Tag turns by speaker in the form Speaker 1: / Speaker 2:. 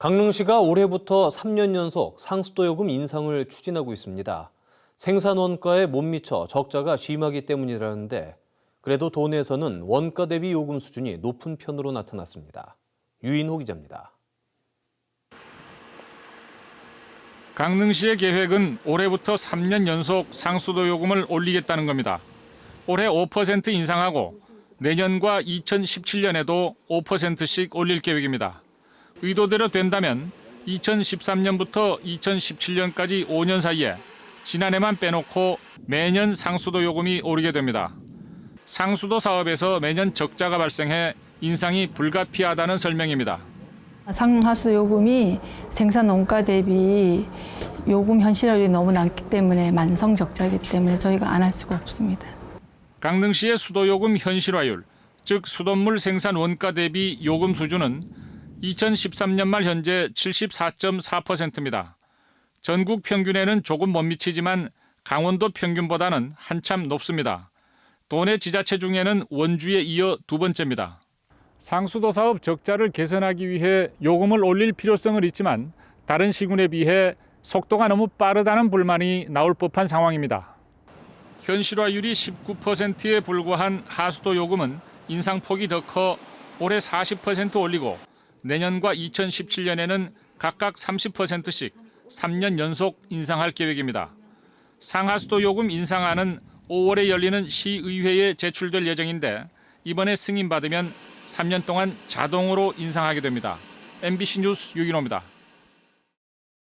Speaker 1: 강릉시가 올해부터 3년 연속 상수도 요금 인상을 추진하고 있습니다. 생산 원가에 못 미쳐 적자가 심하기 때문이라는데 그래도 도내에서는 원가 대비 요금 수준이 높은 편으로 나타났습니다. 유인호 기자입니다.
Speaker 2: 강릉시의 계획은 올해부터 3년 연속 상수도 요금을 올리겠다는 겁니다. 올해 5% 인상하고 내년과 2017년에도 5%씩 올릴 계획입니다. 의도대로 된다면 2013년부터 2017년까지 5년 사이에 지난해만 빼놓고 매년 상수도 요금이 오르게 됩니다. 상수도 사업에서 매년 적자가 발생해 인상이 불가피하다는 설명입니다.
Speaker 3: 상하수 요금이 생산 원가 대비 요금 현실화율이 너무 낮기 때문에 만성 적자이기 때문에 저희가 안 할 수가 없습니다.
Speaker 2: 강릉시의 수도 요금 현실화율, 즉 수돗물 생산 원가 대비 요금 수준은 2013년 말 현재 74.4%입니다. 전국 평균에는 조금 못 미치지만 강원도 평균보다는 한참 높습니다. 도내 지자체 중에는 원주에 이어 두 번째입니다. 상수도 사업 적자를 개선하기 위해 요금을 올릴 필요성은 있지만 다른 시군에 비해 속도가 너무 빠르다는 불만이 나올 법한 상황입니다. 현실화율이 19%에 불과한 하수도 요금은 인상폭이 더 커 올해 40% 올리고 내년과 2017년에는 각각 30%씩 3년 연속 인상할 계획입니다. 상하수도 요금 인상안은 5월에 열리는 시의회에 제출될 예정인데 이번에 승인받으면 3년 동안 자동으로 인상하게 됩니다. MBC 뉴스 유인호입니다.